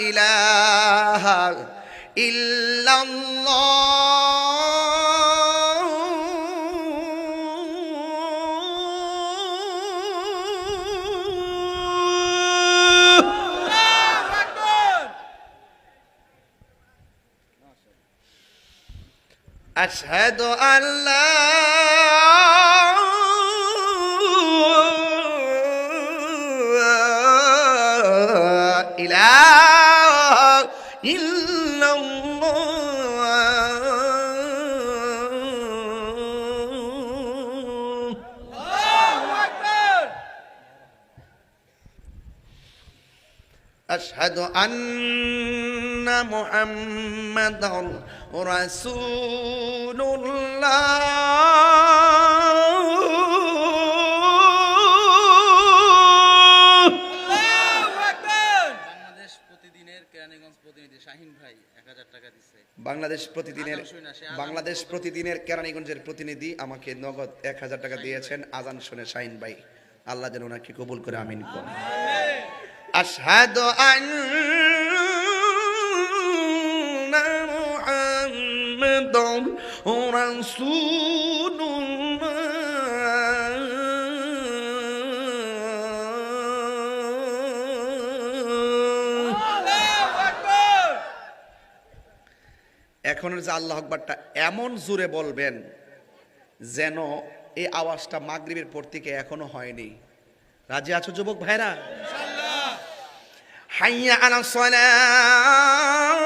إله إلا الله أشهد أن لا إلا الله أشهد أن محمدا رسول الله বাংলাদেশ প্রতিদিনের বাংলাদেশ প্রতিদিনের কেরানীগঞ্জের প্রতিনিধি আমাকে নগদ এক হাজার টাকা দিয়েছেন। আজান শুনে শাহিন ভাই। আল্লাহ যেন ওনাকে কবুল করে আমিন কর আশহাদু আন্না রাসূলুল্লাহ। এখন যে আল্লাহ আকবরটা এমন জোরে বলবেন যেন এই আওয়াজটা মাগরিবের পর থেকে এখনও হয়নি। রাজি আছো যুবক ভাইরা? হাইয়া আলা حي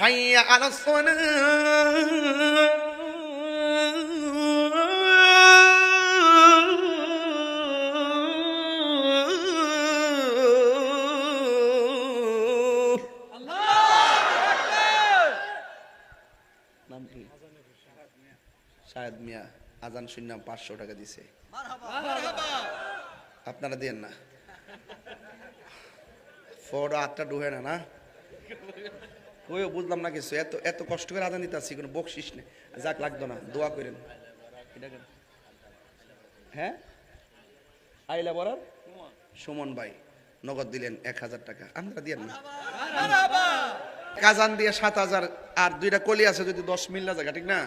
হাইয়া আলসনা শাহেদ মিয়া আজান শূন্য পাঁচশো টাকা দিছে। আপনারা দেন না। ফোর আটটা ডুহে না না? ওই বুঝলাম না কিছু, এত এত কষ্ট করে আদান দিতে কোনো বকশিস নেই। যাক, লাগতো না, দোয়া করেন। হ্যাঁ? আইলা বরার সুমন ভাই, নগদ দিলেন এক হাজার টাকা। আমরা দিয়ে না। কাজান দিয়ে সাত হাজার, আর দুইটা কলি আছে যদি দশ মিল্লা জায়গা, ঠিক না?